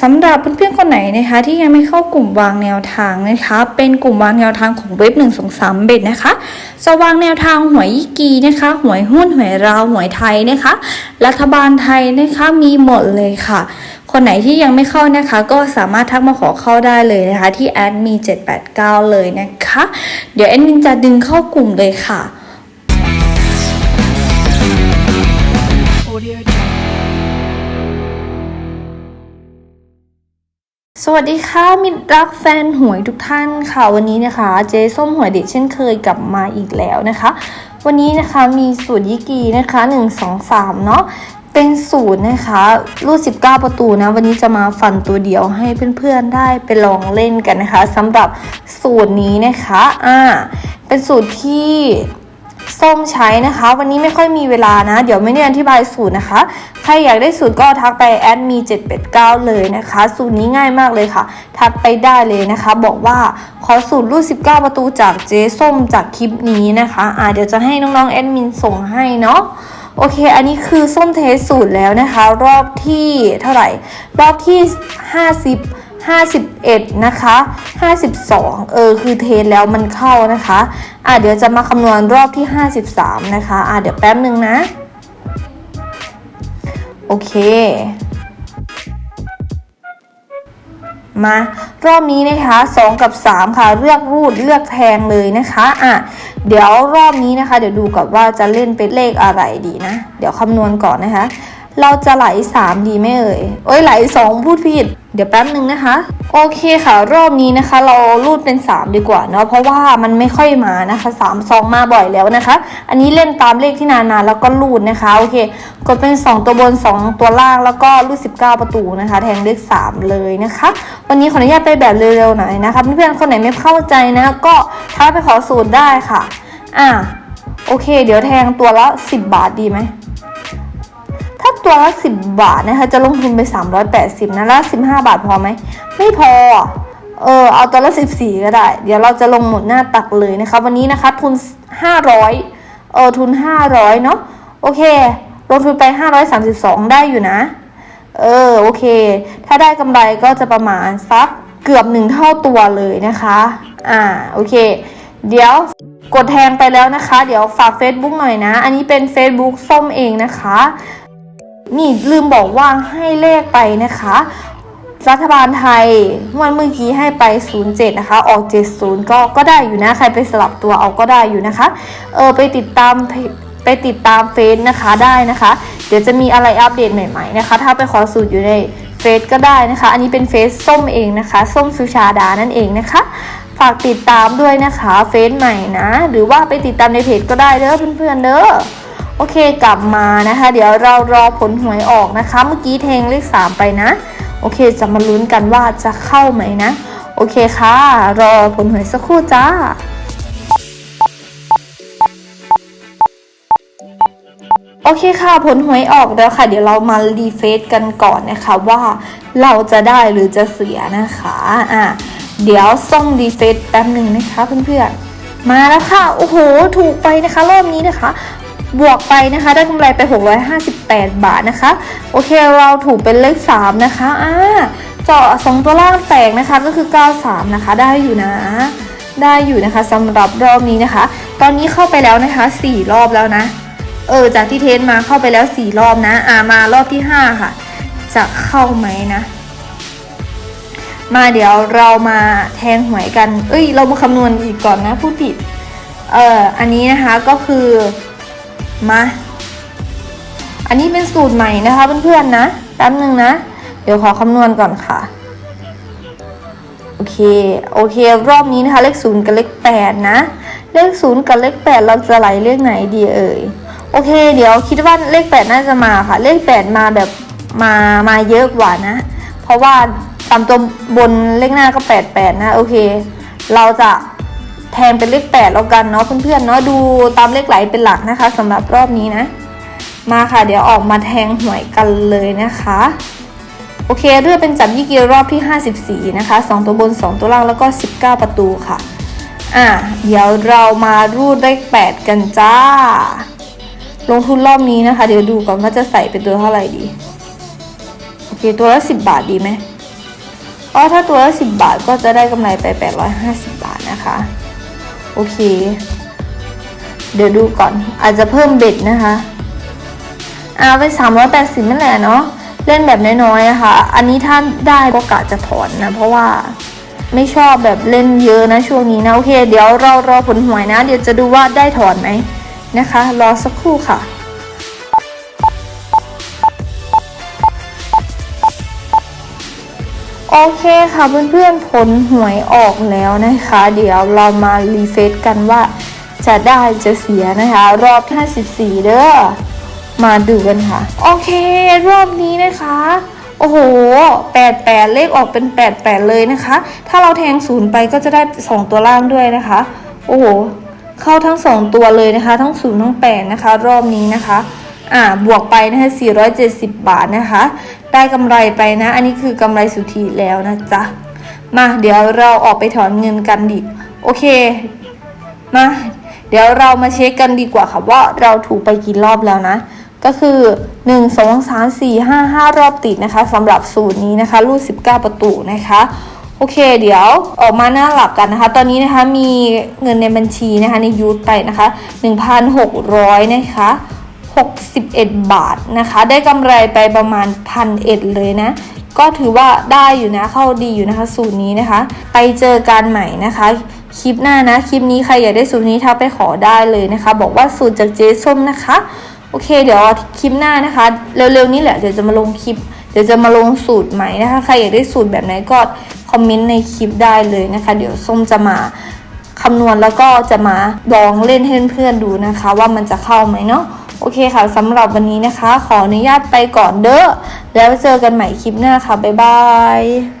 สำหรับเพื่อนๆคนไหนนะคะที่ยังไม่เข้ากลุ่มวางแนวทางนะคะ เป็นกลุ่มวางแนวทางของเว็บ1 2 3เบ็ดนะคะจะวางแนวทางหวยยี่กีนะคะหวยหุ้นหวยราวหวยไทยนะคะ รัฐบาลไทยนะคะมีหมดเลยค่ะ คนไหนที่ยังไม่เข้านะคะ ก็สามารถทักมาขอเข้าได้เลยนะคะ ที่แอดมี789 เลยนะคะ เดี๋ยวแอดมินจะดึงเข้ากลุ่มเลยค่ะ Audio วัสดีค่ะมิตรรักแฟนหวยทุกท่านค่ะ วันนี้นะคะเจ๊ส้มหวยเด็ดเช่นเคยกลับมาอีกแล้วนะคะ วันนี้นะคะมีสูตรยิกีนะคะ 1 2 3 เนาะเป็นสูตรนะคะรูด19 ประตูนะวันนี้จะมาฟันตัวเดียวให้เพื่อนๆได้ไปลองเล่นกันนะคะสำหรับสูตรนี้นะคะอ่าเป็นสูตรที่ ส้มใช้นะคะ วันนี้ไม่ค่อยมีเวลานะ เดี๋ยวไม่ได้อธิบายสูตรนะคะ ใครอยากได้สูตรก็ทักไปแอดมี789 เลยนะคะ สูตรนี้ง่ายมากเลยค่ะ ทักไปได้เลยนะคะ บอกว่าขอสูตรรูด19 ประตูจากเจ๊ส้มจากคลิปนี้นะคะอ่าเดี๋ยวจะให้น้องๆแอดมินส่งให้เนาะโอเค อันนี้คือส้มเทสสูตรแล้วนะคะ รอบที่เท่าไหร่ รอบที่ 50 51 นะคะ 52 เออ คือเทสแล้วมันเข้านะคะ อะเดี๋ยวจะมาคำนวณรอบที่ 53 นะคะ อะเดี๋ยวแป๊บหนึ่งนะ โอเค มารอบนี้นะคะ 2 กับ 3 ค่ะ เลือกรูดเลือกแทงเลยนะคะ อะ เดี๋ยวรอบนี้นะคะ เดี๋ยวดูก่อนว่าจะเล่นเป็นเลขอะไรดีนะ เดี๋ยวคำนวณก่อนนะคะ เราจะไหล3ดีไหมเอ่ยเอ้ยไหล2พูดผิด เดี๋ยวแป๊บหนึ่งนะคะ โอเคค่ะ รอบนี้นะคะ เรารูดเป็น 3 ดีกว่าเนาะเพราะว่ามันไม่ค่อยมานะคะ3 2มาบ่อยแล้วนะคะ อันนี้เล่นตามเลขที่นานๆแล้วก็รูดนะคะโอเค กดเป็น 2 ตัวบน 2 ตัวล่างแล้วก็รูด 19 ประตูนะคะ แทงเลข3เลยนะคะ วันนี้ขออนุญาตไปแบบเร็วๆหน่อยนะคะเพื่อนๆคนไหนไม่เข้าใจนะ ก็ท้าไปขอสูตรได้ค่ะอะโอเค เดี๋ยวแทงตัวละ 10 บาทดีไหม ถ้าตัวละ10บาทนะคะจะลงทุนไป 380นะแล้ว15บาทพอไหม ไม่พอ เออเอาตัวละ14ก็ได้ เดี๋ยวเราจะลงหมดหน้าตักเลยนะคะวันนี้นะคะทุน500เออทุน500เนาะโอเคลงทุนไป532ได้อยู่นะ เออโอเค ถ้าได้กำไรก็จะประมาณสักเกือบหนึ่งเท่าตัวเลยนะคะ อ่าโอเค เดี๋ยวกดแทงไปแล้วนะคะ เดี๋ยวฝาก Facebook หน่อยนะ อันนี้เป็น Facebook ส้มเองนะคะ นี่ลืมบอกว่าให้เลขไปนะคะ รัฐบาลไทยเมื่อเมื่อกี้ให้ไป 07 นะคะ ออก 70 ก็ก็ได้อยู่นะ ใครไปสลับตัวเอาก็ได้อยู่นะคะ เออไปติดตามไปติดตามเฟซนะคะได้นะคะ เดี๋ยวจะมีอะไรอัปเดตใหม่ๆนะคะ ถ้าไปขอสูตรอยู่ในเฟซก็ได้นะคะ อันนี้เป็นเฟซส้มเองนะคะ ส้มสุชาดานั่นเองนะคะ ฝากติดตามด้วยนะคะ เฟซใหม่นะ หรือว่าไปติดตามในเพจก็ได้เด้อเพื่อนๆเด้อ โอเคกลับมานะคะ เดี๋ยวเรารอผลหวยออกนะคะ เมื่อกี้เทงเลข 3 ไปนะ โอเคจะมาลุ้นกันว่าจะเข้าไหมนะ โอเคค่ะ รอผลหวยสักครู่จ้าโอเคค่ะผลหวยออกแล้วค่ะ เดี๋ยวเรามารีเฟซกันก่อนนะคะว่าเราจะได้หรือจะเสียนะคะอะเดี๋ยวส่งรีเฟซแป๊บหนึ่งนะคะเพื่อนๆมาแล้วค่ะโอ้โหถูกไปนะคะ รอบนี้นะคะ บวกไปนะคะ ได้กำไรไป 658 บาทนะคะ โอเคเราถูกเป็นเลข 3 นะคะอ่าเจาะสองตัวล่างแตกนะคะก็คือ 93 นะคะ ได้อยู่นะ ได้อยู่นะคะสำหรับรอบนี้นะคะ ตอนนี้เข้าไปแล้วนะคะ 4 รอบแล้วนะ เออ จากที่เทสมาเข้าไปแล้ว 4 รอบนะ อ่ามารอบที่ 5 ค่ะ จะเข้าไหมนะ มาเดี๋ยวเรามาแทงหวยกัน เอ้ย เรามาคำนวณอีกก่อนนะ พูดผิด เอ่อ อันนี้นะคะก็คือ มา อันนี้เป็นสูตรใหม่นะคะเพื่อนๆนะแป๊บนึงนะ เดี๋ยวขอคำนวณก่อนค่ะ โอเค โอเค รอบนี้นะคะ เลขศูนย์กับเลขแปดนะ เลขศูนย์กับเลขแปดเราจะไหลเลขไหนดีเอ่ย โอเค เดี๋ยวคิดว่าเลขแปดน่าจะมาค่ะ เลขแปดมาแบบมา มาเยอะกว่านะ เพราะว่าตามตัวบนเลขหน้าก็แปดแปดนะ โอเค เราจะ ทนเป็นเลขแปดแล้วกันเนาะเพื่อนๆเนาะดูตามเลขไหลเป็นหลักนะคะสำหรับรอบนี้นะ มาค่ะ เดี๋ยวออกมาแทงหวยกันเลยนะคะโอเคเลือกเป็นจับยี่เกียรอบที่ 54 นะคะ 2 ตัวบน 2 ตัวล่างแล้วก็ 19 ประตูค่ะ อะ เดี๋ยวเรามารูดเลข8กันจ้า ลงทุนรอบนี้นะคะ เดี๋ยวดูก่อนว่าจะใส่เป็นตัวเท่าไหร่ดี โอเค ตัวละ 10 บาทดีไหมราะถ้าตัวละ 10 บาทก็จะได้กำไรไป 850 บาทนะคะ โอเค เดี๋ยวดูก่อน อาจจะเพิ่มเบ็ดนะคะเอาไป380นั่นแหละเนาะเล่นแบบน้อยๆนะคะอันนี้ถ้าได้ก็กะจะถอนนะเพราะว่าไม่ชอบแบบเล่นเยอะนะช่วงนี้นะโอเค เดี๋ยวเรารอผลหวยนะ เดี๋ยวจะดูว่าได้ถอนไหมนะคะ รอสักครู่ค่ะ โอเคค่ะเพื่อนๆผลหวยออกแล้วนะคะ เดี๋ยวเรามารีเฟซกันว่าจะได้จะเสียนะคะ รอบที่54 เด้อมาดูกันค่ะ โอเค รอบนี้นะคะ โอ้โห 88 เลขออกเป็น 88 เลยนะคะ ถ้าเราแทงศูนย์ไปก็จะได้ 2 ตัวล่างด้วยนะคะ โอ้โห เข้าทั้ง 2 ตัวเลยนะคะ ทั้งศูนย์ทั้ง8นะคะ รอบนี้นะคะ อ่าบวกไปนะคะ470 บาทนะคะ ได้กำไรไปนะ อันนี้คือกำไรสุทธิแล้วนะจ๊ะ มาเดี๋ยวเราออกไปถอนเงินกันดิ โอเค มาเดี๋ยวเรามาเช็คกันดีกว่าค่ะว่าเราถูกไปกี่รอบแล้วนะ ก็คือ 1 2 3 4 5 5 รอบติดนะคะสำหรับสูตรนี้นะคะรูด19 ประตูนะคะโอเค เดี๋ยวออกมาหน้าหลักกันนะคะ ตอนนี้นะคะมีเงินในบัญชีนะคะในยูทไปนะคะ 1,600 นะคะ 61 บาทนะคะ ได้กำไรไปประมาณพันเอ็ดเลยนะ ก็ถือว่าได้อยู่นะเข้าดีอยู่นะคะ สูตรนี้นะคะ ไปเจอกันใหม่นะคะ คลิปหน้านะ คลิปนี้ใครอยากได้สูตรนี้ทักไปขอได้เลยนะคะ บอกว่าสูตรจากเจ๊ส้มนะคะ โอเค เดี๋ยวคลิปหน้านะคะ เร็วๆนี้แหละเดี๋ยวจะมาลงคลิปเดี๋ยวจะมาลงสูตรใหม่นะคะ ใครอยากได้สูตรแบบไหนก็คอมเมนต์ในคลิปได้เลยนะคะ เดี๋ยวส้มจะมาคำนวณแล้วก็จะมาลองเล่นให้เพื่อนๆดูนะคะ ว่ามันจะเข้าไหมเนาะ โอเคค่ะสำหรับวันนี้นะคะ ขออนุญาตไปก่อนเด้อแล้วเจอกันใหม่คลิปหน้าค่ะ บ๊ายบาย